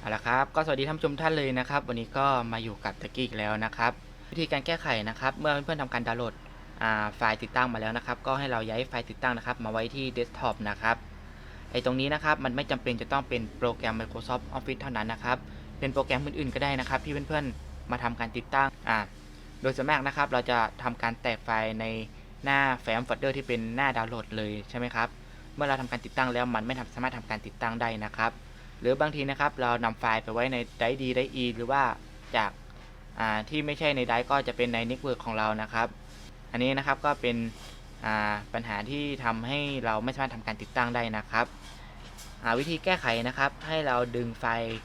เอาละครับก็สวัสดีท่านผู้ชมท่านเลยนะครับ วันนี้ก็มาอยู่กับตะกี้อีกแล้วนะครับ วิธีการแก้ไขนะครับ เมื่อเพื่อนๆทำการดาวน์โหลดไฟล์ติดตั้งมาแล้วนะครับ ก็ให้เราย้ายไฟล์ติดตั้งนะครับ มาไว้ที่เดสก์ท็อปนะครับไอ้ตรงนี้นะครับมันไม่จำเป็นจะต้องเป็นโปรแกรม Microsoft Office เท่านั้นนะครับ เป็นโปรแกรมอื่นๆก็ได้นะครับ ที่เพื่อนๆมาทำการติดตั้งอ่าโดยส่วนมากนะครับ เราจะทำการแตกไฟล์ในหน้าแฟ้มโฟลเดอร์ที่เป็นหน้าดาวน์โหลดเลยใช่ไหมครับเมื่อเราทำการติดตั้งแล้วมันไม่ทำสามารถทำการติดตั้งได้นะครับ หรือบางทีนะครับเรานำไฟล์ไปไว้ในไดร์ดีไดร์อีหรือว่าจากาที่ไม่ใช่ในไดร์ก็จะเป็นในเน็ตเวิร์กของเรานะครับ อันนี้นะครับก็เป็นปัญหาที่ทำให้เราไม่สามารถทำการติดตั้งได้นะครับวิธีแก้ไขนะครับ ให้เราดึงไฟล์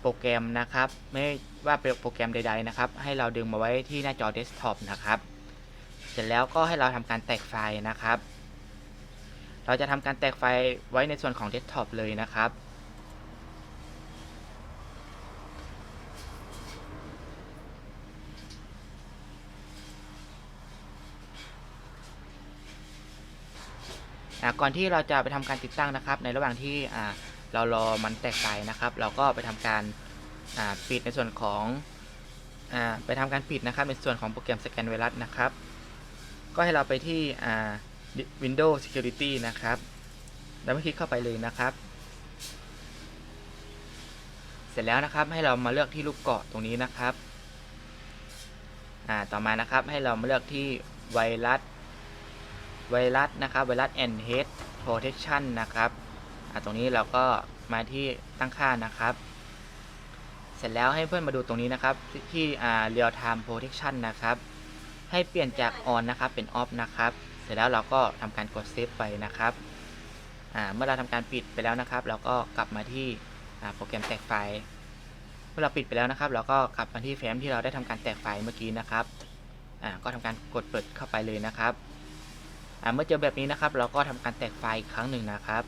โปรแกรมนะครับ ไม่ว่าเป็นโปรแกรมใด ๆนะครับ ให้เราดึงมาไว้ที่หน้าจอเดสก์ท็อปนะครับเสร็จแล้วก็ให้เราทำการแตกไฟล์นะครับ เราจะทำการแตกไฟล์ไว้ในส่วนของเดสก์ท็อปเลยนะครับ อ่าก่อนที่เราจะไปทำการติดตั้งนะครับ ในระหว่างที่เรารอมันแตกไฟนะครับ เราก็ไปทำการปิดในส่วนของอไปทำการปิดนะครับ ในส่วนของโปรแกรมสแกนไวรัสนะครับ ก็ให้เราไปที่ Windows Security นะครับ แล้วคลิกเข้าไปเลยนะครับ เสร็จแล้วนะครับให้เรามาเลือกที่ลูกเกาะตรงนี้นะครับต่อมานะครับให้เรามาเลือกที่ไวรัส ไวรัสนะครับไวรัส and head protection นะครับตรงนี้เราก็มาที่ตั้งค่านะครับ เสร็จแล้วให้เพื่อนมาดูตรงนี้นะครับ ที่อ่า real time protection นะครับ ให้เปลี่ยนจาก on นนะครับเป็น off นะครับ เสร็จแล้วเราก็ทำการกด save ไปนะครับเมื่อเราทำการปิดไปแล้วนะครับ เราก็กลับมาที่โปรแกรมแตกไฟล์เมื่อเราปิดไปแล้วนะครับ เราก็กลับมาที่แฟ้มที่เราได้ทำการแตกไฟล์เมื่อกี้นะครับก็ทำการกดเปิดเข้าไปเลยนะครับ เมื่อเจอแบบนี้นะครับ เราก็ทำการแตกไฟล์อีกครั้งหนึ่งนะครับ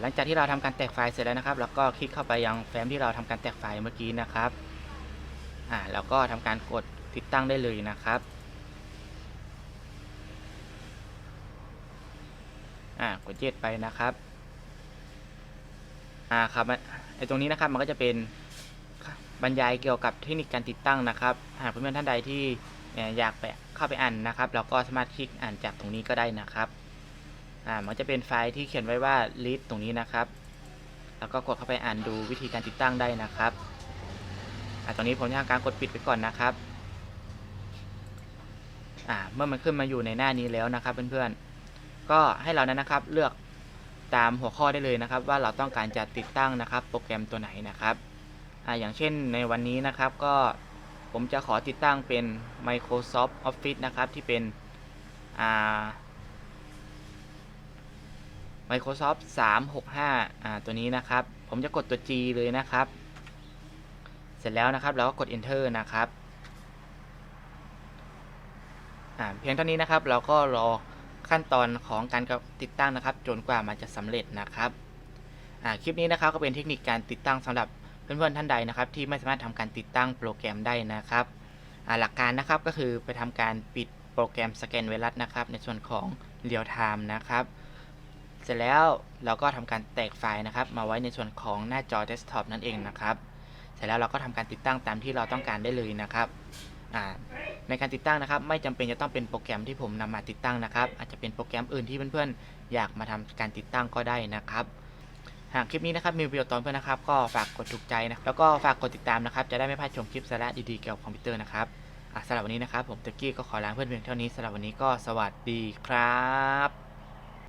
หลังจากที่เราทำการแตกไฟล์เสร็จแล้วนะครับ เราก็คลิกเข้าไปยังแฟ้มที่เราทำการแตกไฟล์เมื่อกี้นะครับอ่าแล้วก็ทำการกดติดตั้งได้เลยนะครับกดเย็ดไปนะครับ่าครับไอตรงนี้นะครับมันก็จะเป็นบรรยายเกี่ยวกับเทคนิคการติดตั้งนะครับ หากเพื่อนๆท่านใดที่ อยากไปเข้าไปอ่านนะครับ เราก็สามารถคลิกอ่านจากตรงนี้ก็ได้นะครับอ่ามันจะเป็นไฟล์ที่เขียนไว้ว่า list ตรงนี้นะครับ แล้วก็กดเข้าไปอ่านดูวิธีการติดตั้งได้นะครับอ่าตรงนี้ผมจะทำการกดปิดไปก่อนนะครับอ่าเมื่อมันขึ้นมาอยู่ในหน้านี้แล้วนะครับ เพื่อนๆ ก็ให้เรานั้นนะครับเลือกตามหัวข้อได้เลยนะครับ ว่าเราต้องการจะติดตั้งนะครับ โปรแกรมตัวไหนนะครับอ่าอย่างเช่นในวันนี้นะครับก็ ผมจะขอติดตั้งเป็น Microsoft Office นะครับ ที่เป็น Microsoft 365อ่าตัวนี้นะครับ ผมจะกดตัว G เลยนะครับ เสร็จแล้วนะครับเราก็กด Enter นะครับอ่าเพียงเท่านี้นะครับ เราก็รอขั้นตอนของการติดตั้งนะครับ จนกว่ามันจะสำเร็จนะครับอ่าคลิปนี้นะครับก็เป็นเทคนิคการติดตั้งสำหรับ เพื่อนๆท่านใดนะครับที่ไม่สามารถทำการติดตั้งโปรแกรมได้นะครับหลักการนะครับก็คือไปทำการปิดโปรแกรมสแกนไวรัสนะครับ ในส่วนของ Real Time นะครับเสร็จแล้วเราก็ทำการแตกไฟล์นะครับ มาไว้ในส่วนของหน้าจอเดสก์ท็อปนั่นเองนะครับ เสร็จแล้วเราก็ทำการติดตั้งตามที่เราต้องการได้เลยนะครับในการติดตั้งนะครับ ไม่จำเป็นจะต้องเป็นโปรแกรมที่ผมนำมาติดตั้งนะครับ อาจจะเป็นโปรแกรมอื่นที่เพื่อนๆอยากมาทำการติดตั้งก็ได้นะครับ หากคลิปนี้นะครับมีประโยชน์ต่อเพื่อนนะครับ ก็ฝากกดถูกใจนะแล้วก็ฝากกดติดตามนะครับ จะได้ไม่พลาดชมคลิปสาระดีๆเกี่ยวกับคอมพิวเตอร์นะครับสำหรับวันนี้นะครับ ผมตะกี้ก็ขอลาเพื่อนเพียงเท่านี้สำหรับวันนี้ก็สวัสดีครับ